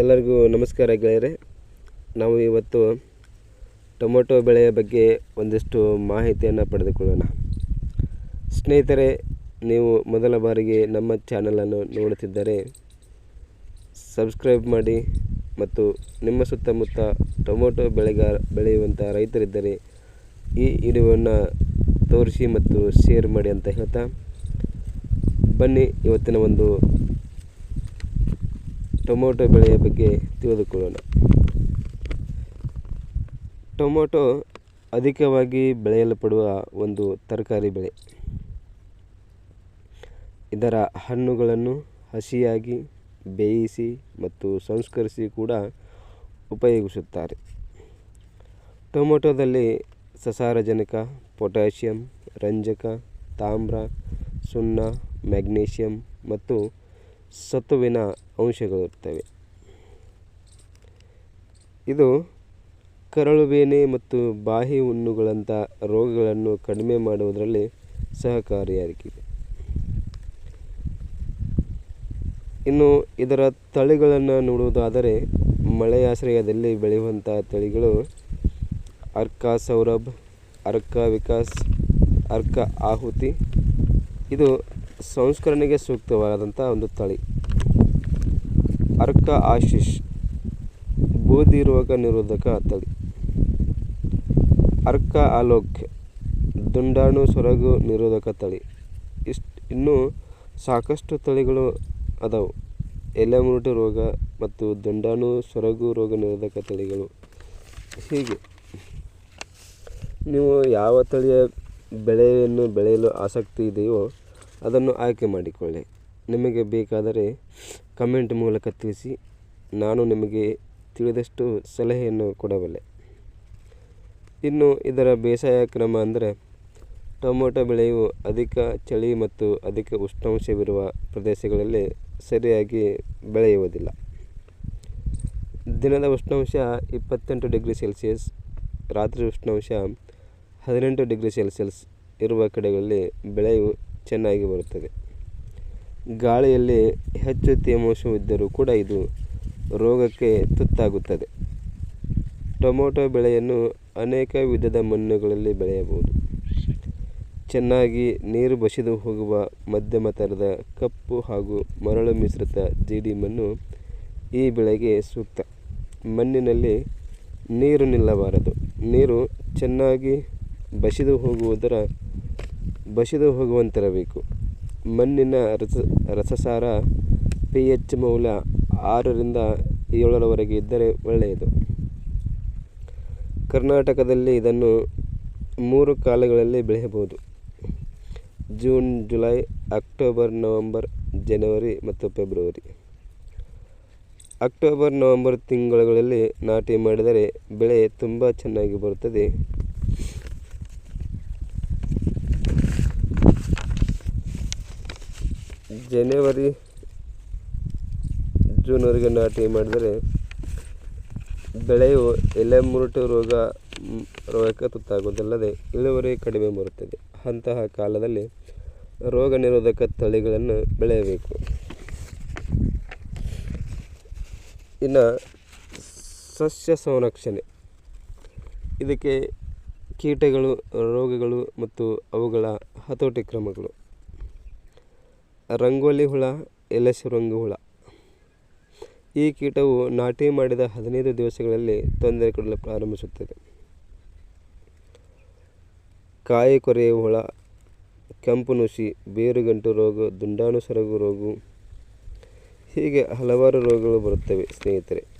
ಎಲ್ಲರಿಗೂ ನಮಸ್ಕಾರ ಗೆಳೆಯರೆ. ನಾವು ಇವತ್ತು ಟೊಮೊಟೊ ಬೆಳೆಯ ಬಗ್ಗೆ ಒಂದಿಷ್ಟು ಮಾಹಿತಿಯನ್ನು ಪಡೆದುಕೊಳ್ಳೋಣ. ಸ್ನೇಹಿತರೆ, ನೀವು ಮೊದಲ ಬಾರಿಗೆ ನಮ್ಮ ಚಾನಲನ್ನು ನೋಡುತ್ತಿದ್ದರೆ ಸಬ್ಸ್ಕ್ರೈಬ್ ಮಾಡಿ ಮತ್ತು ನಿಮ್ಮ ಸುತ್ತಮುತ್ತ ಟೊಮೊಟೊ ಬೆಳೆಗಾರ ಬೆಳೆಯುವಂಥ ರೈತರಿದ್ದರೆ ಈ ವಿಡಿಯೋವನ್ನು ತೋರಿಸಿ ಮತ್ತು ಶೇರ್ ಮಾಡಿ ಅಂತ ಹೇಳ್ತಾ ಬನ್ನಿ ಇವತ್ತಿನ ಒಂದು ಟೊಮೊಟೊ ಬೆಳೆಯ ಬಗ್ಗೆ ತಿಳಿದುಕೊಳ್ಳೋಣ. ಟೊಮೊಟೊ ಅಧಿಕವಾಗಿ ಬೆಳೆಯಲ್ಪಡುವ ಒಂದು ತರಕಾರಿ ಬೆಳೆ. ಇದರ ಹಣ್ಣುಗಳನ್ನು ಹಸಿಯಾಗಿ ಬೇಯಿಸಿ ಮತ್ತು ಸಂಸ್ಕರಿಸಿ ಕೂಡ ಉಪಯೋಗಿಸುತ್ತಾರೆ. ಟೊಮೊಟೊದಲ್ಲಿ ಸಸಾರಜನಕ, ಪೊಟ್ಯಾಷಿಯಂ, ರಂಜಕ, ತಾಮ್ರ, ಸುಣ್ಣ, ಮ್ಯಾಗ್ನೀಷಿಯಂ ಮತ್ತು ಸತುವಿನ ಅಂಶಗಳಿರ್ತವೆ ಇದು ಕರಳುಬೇನೆ ಮತ್ತು ಬಾಯಿ ಹುಣ್ಣುಗಳಂಥ ರೋಗಗಳನ್ನು ಕಡಿಮೆ ಮಾಡುವುದರಲ್ಲಿ ಸಹಕಾರಿಯಾಗಿದೆ ಇನ್ನು ಇದರ ತಳಿಗಳನ್ನು ನೋಡುವುದಾದರೆ, ಮಳೆಯಾಶ್ರಯದಲ್ಲಿ ಬೆಳೆಯುವಂಥ ತಳಿಗಳು ಅರ್ಕ ಸೌರಭ್ ಅರ್ಕ ವಿಕಾಸ್ ಅರ್ಕ ಆಹುತಿ ಇದು ಸಂಸ್ಕರಣೆಗೆ ಸೂಕ್ತವಾದಂಥ ಒಂದು ತಳಿ. ಅರ್ಕ ಆಶಿಷ್, ಬೂದಿ ರೋಗ ನಿರೋಧಕ ತಳಿ. ಅರ್ಕ ಆಲೋಕ್, ದುಂಡಾಣು ಸೊರಗು ನಿರೋಧಕ ತಳಿ. ಇಷ್ಟು ಇನ್ನೂ ಸಾಕಷ್ಟು ತಳಿಗಳು ಅದಾವು. ಎಲೆಮುರುಟು ರೋಗ ಮತ್ತು ದುಂಡಾಣು ಸೊರಗು ರೋಗ ನಿರೋಧಕ ತಳಿಗಳು. ಹೀಗೆ. ನೀವು ಯಾವ ತಳಿಯ ಬೆಳೆಯನ್ನು ಬೆಳೆಯಲು ಆಸಕ್ತಿ ಇದೆಯೋ ಅದನ್ನು ಆಯ್ಕೆ ಮಾಡಿಕೊಳ್ಳಿ. ನಿಮಗೆ ಬೇಕಾದರೆ ಕಮೆಂಟ್ ಮೂಲಕ ತಿಳಿಸಿ. ನಾನು ನಿಮಗೆ ತಿಳಿದಷ್ಟು ಸಲಹೆಯನ್ನು ಕೊಡಬಲ್ಲೆ. ಇನ್ನು ಇದರ ಬೇಸಾಯ ಕ್ರಮ ಅಂದರೆ ಟೊಮೊಟೊ ಬೆಳೆಯು ಅಧಿಕ ಚಳಿ ಮತ್ತು ಅಧಿಕ ಉಷ್ಣಾಂಶವಿರುವ ಪ್ರದೇಶಗಳಲ್ಲಿ ಸರಿಯಾಗಿ ಬೆಳೆಯುವುದಿಲ್ಲ. ದಿನದ ಉಷ್ಣಾಂಶ ಇಪ್ಪತ್ತೆಂಟು ಡಿಗ್ರಿ ಸೆಲ್ಸಿಯಸ್, ರಾತ್ರಿ ಉಷ್ಣಾಂಶ ಹದಿನೆಂಟು ಡಿಗ್ರಿ ಸೆಲ್ಸಿಯಸ್ ಇರುವ ಕಡೆಗಳಲ್ಲಿ ಬೆಳೆಯು ಚೆನ್ನಾಗಿ ಬರುತ್ತದೆ. ಗಾಳಿಯಲ್ಲಿ ಹೆಚ್ಚು ತೇವಾಂಶವಿದ್ದರೂ ಕೂಡ ಇದು ರೋಗಕ್ಕೆ ತುತ್ತಾಗುತ್ತದೆ. ಟೊಮೊಟೊ ಬೆಳೆಯನ್ನು ಅನೇಕ ವಿಧದ ಮಣ್ಣುಗಳಲ್ಲಿ ಬೆಳೆಯಬಹುದು. ಚೆನ್ನಾಗಿ ನೀರು ಬಸಿದು ಹೋಗುವ ಮಧ್ಯಮ ಥರದ ಕಪ್ಪು ಹಾಗೂ ಮರಳು ಮಿಶ್ರಿತ ಜೇಡಿ ಮಣ್ಣು ಈ ಬೆಳೆಗೆ ಸೂಕ್ತ. ಮಣ್ಣಿನಲ್ಲಿ ನೀರು ನಿಲ್ಲಬಾರದು. ನೀರು ಚೆನ್ನಾಗಿ ಬಸಿದು ಹೋಗುವುದರ ಬಸಿದು ಹೋಗುವಂತಿರಬೇಕು ಮಣ್ಣಿನ ರಸ, ರಸಸಾರ ಪಿ ಎಚ್ ಮೌಲ್ಯ ಆರರಿಂದ ಏಳರವರೆಗೆ ಇದ್ದರೆ ಒಳ್ಳೆಯದು. ಕರ್ನಾಟಕದಲ್ಲಿ ಇದನ್ನು ಮೂರು ಕಾಲಗಳಲ್ಲಿ ಬೆಳೆಯಬಹುದು. ಜೂನ್, ಜುಲೈ, ಅಕ್ಟೋಬರ್, ನವಂಬರ್, ಜನವರಿ ಮತ್ತು ಫೆಬ್ರವರಿ. ಅಕ್ಟೋಬರ್, ನವಂಬರ್ ತಿಂಗಳುಗಳಲ್ಲಿ ನಾಟಿ ಮಾಡಿದರೆ ಬೆಳೆ ತುಂಬ ಚೆನ್ನಾಗಿ ಬರುತ್ತದೆ. ಜನವರಿ, ಜೂನ್ವರೆಗೆ ನಾಟಿ ಮಾಡಿದರೆ ಬೆಳೆಯು ಎಲೆ ಮುರುಟು ರೋಗ ರೋಗಕ್ಕೆ ತುತ್ತಾಗುವುದಲ್ಲದೆ ಇಳುವರಿ ಕಡಿಮೆ ಬರುತ್ತದೆ. ಅಂತಹ ಕಾಲದಲ್ಲಿ ರೋಗ ನಿರೋಧಕ ತಳಿಗಳನ್ನು ಬೆಳೆಯಬೇಕು. ಇನ್ನು ಸಸ್ಯ ಸಂರಕ್ಷಣೆ. ಇದಕ್ಕೆ ಕೀಟಗಳು, ರೋಗಗಳು ಮತ್ತು ಅವುಗಳ ಹತೋಟಿ ಕ್ರಮಗಳು. ರಂಗೋಲಿ ಹುಳ ಎಲೆ ಸುರಂಗು ಹುಳ. ಈ ಕೀಟವು ನಾಟಿ ಮಾಡಿದ ಹದಿನೈದು ದಿವಸಗಳಲ್ಲಿ ತೊಂದರೆ ಕೊಡಲು ಪ್ರಾರಂಭಿಸುತ್ತದೆ. ಕಾಯಿ ಕೊರೆಯ ಹುಳ, ಕೆಂಪು ನುಸಿ, ಬೇರುಗಂಟು ರೋಗ, ದುಂಡಾಣು ಸೊರಗು ರೋಗ ಹೀಗೆ ಹಲವಾರು ರೋಗಗಳು ಬರುತ್ತವೆ ಸ್ನೇಹಿತರೆ.